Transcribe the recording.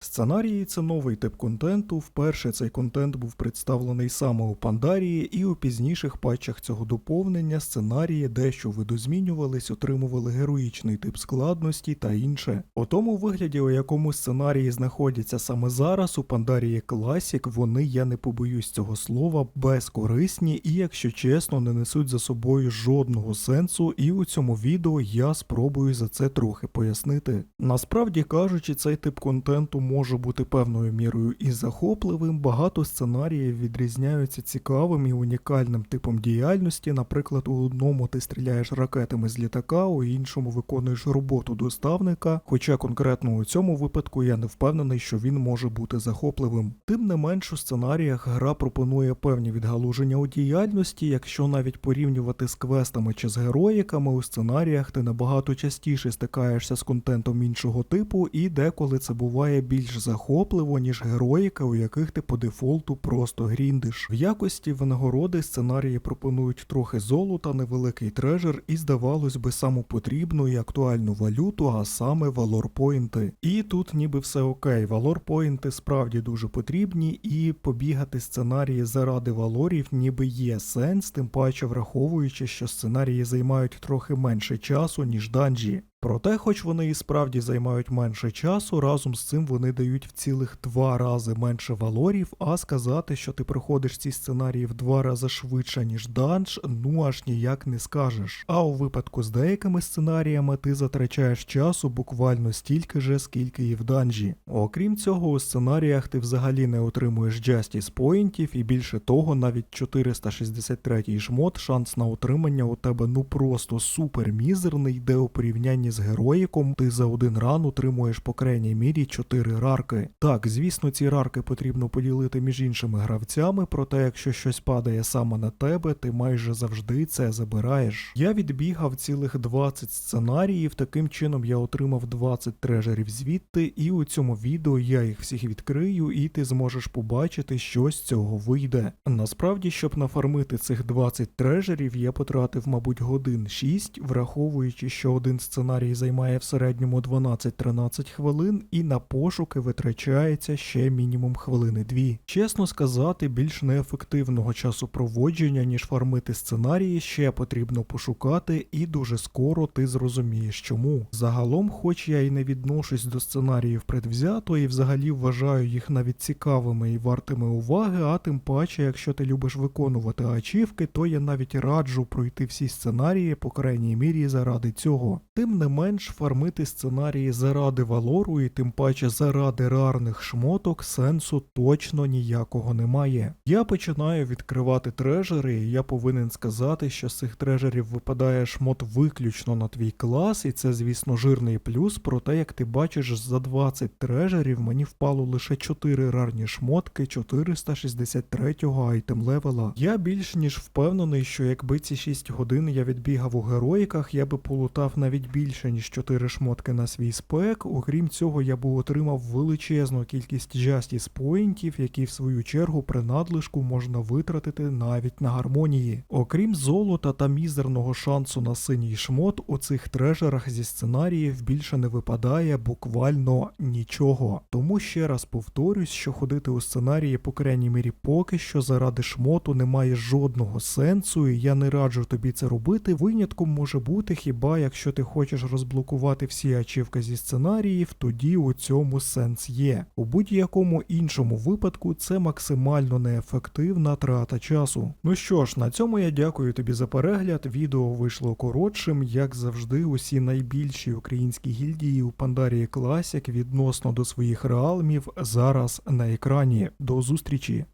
Сценарії це новий тип контенту. Вперше цей контент був представлений саме у Пандарії, і у пізніших патчах цього доповнення сценарії дещо видозмінювались, отримували героїчний тип складності та інше. У тому вигляді, у якому сценарії знаходяться саме зараз, у Пандарії Classic, вони, я не побоюсь цього слова, безкорисні і, якщо чесно, не несуть за собою жодного сенсу, і у цьому відео я спробую за це трохи пояснити. Насправді кажучи, цей тип контенту може бути певною мірою і захопливим. Багато сценаріїв відрізняються цікавим і унікальним типом діяльності. Наприклад, у одному ти стріляєш ракетами з літака, у іншому виконуєш роботу доставника. Хоча конкретно у цьому випадку я не впевнений, що він може бути захопливим. Тим не менш, у сценаріях гра пропонує певні відгалуження у діяльності, якщо навіть порівнювати з квестами чи з героїками, у сценаріях ти набагато частіше стикаєшся з контентом іншого типу, і деколи це буває більш захопливо, ніж героїка, у яких ти по дефолту просто гріндиш. В якості винагороди сценарії пропонують трохи золота, невеликий трежер і, здавалось би, саму потрібну і актуальну валюту, а саме валорпойнти. І тут ніби все окей. Валорпойнти справді дуже потрібні, і побігати сценарії заради валорів ніби є сенс, тим паче враховуючи, що сценарії займають трохи менше часу, ніж данжі. Проте, хоч вони і справді займають менше часу, разом з цим вони дають в цілих два рази менше валорів, а сказати, що ти проходиш ці сценарії в два рази швидше, ніж данж, ну аж ніяк не скажеш. А у випадку з деякими сценаріями ти затрачаєш часу буквально стільки же, скільки і в данжі. Окрім цього, у сценаріях ти взагалі не отримуєш Justice поінтів, і більше того, навіть 463 шмот шанс на отримання у тебе ну просто супер мізерний, де у порівнянні з героїком ти за один ран утримуєш по крайній мірі 4 рарки. Так, звісно, ці рарки потрібно поділити між іншими гравцями, проте якщо щось падає саме на тебе, ти майже завжди це забираєш. Я відбігав цілих 20 сценаріїв, таким чином я отримав 20 трежерів звідти, і у цьому відео я їх всіх відкрию, і ти зможеш побачити, що з цього вийде. Насправді, щоб нафармити цих 20 трежерів, я потратив, мабуть, годин 6, враховуючи, що один сценарій займає в середньому 12-13 хвилин, і на пошуки витрачається ще мінімум хвилини 2. Чесно сказати, більш неефективного часу проводження, ніж фармити сценарії, ще потрібно пошукати, і дуже скоро ти зрозумієш чому. Загалом, хоч я і не відношусь до сценаріїв предвзято, і взагалі вважаю їх навіть цікавими і вартими уваги, а тим паче, якщо ти любиш виконувати ачівки, то я навіть раджу пройти всі сценарії, по крайній мірі, заради цього. Тим не менш, фармити сценарії заради валору і тим паче заради рарних шмоток сенсу точно ніякого немає. Я починаю відкривати трежери, і я повинен сказати, що з цих трежерів випадає шмот виключно на твій клас, і це, звісно, жирний плюс, проте, як ти бачиш, за 20 трежерів мені впало лише 4 рарні шмотки 463-го айтем левела. Я більш ніж впевнений, що якби ці 6 годин я відбігав у героїках, я би полутав навіть більше, ніж 4 шмотки на свій спек. Окрім цього, я би отримав величезну кількість Justice поінтів, які в свою чергу при надлишку можна витратити навіть на гармонії. Окрім золота та мізерного шансу на синій шмот, у цих трежерах зі сценаріїв більше не випадає буквально нічого. Тому ще раз повторюсь, що ходити у сценарії, по крайній мірі, поки що заради шмоту немає жодного сенсу, і я не раджу тобі це робити. Винятком може бути хіба якщо ти хочеш розблокувати всі ачівки зі сценаріїв, тоді у цьому сенс є. У будь-якому іншому випадку це максимально неефективна трата часу. Ну що ж, на цьому я дякую тобі за перегляд. Відео вийшло коротшим, як завжди, усі найбільші українські гільдії у Пандарії Classic відносно до своїх реалмів зараз на екрані. До зустрічі!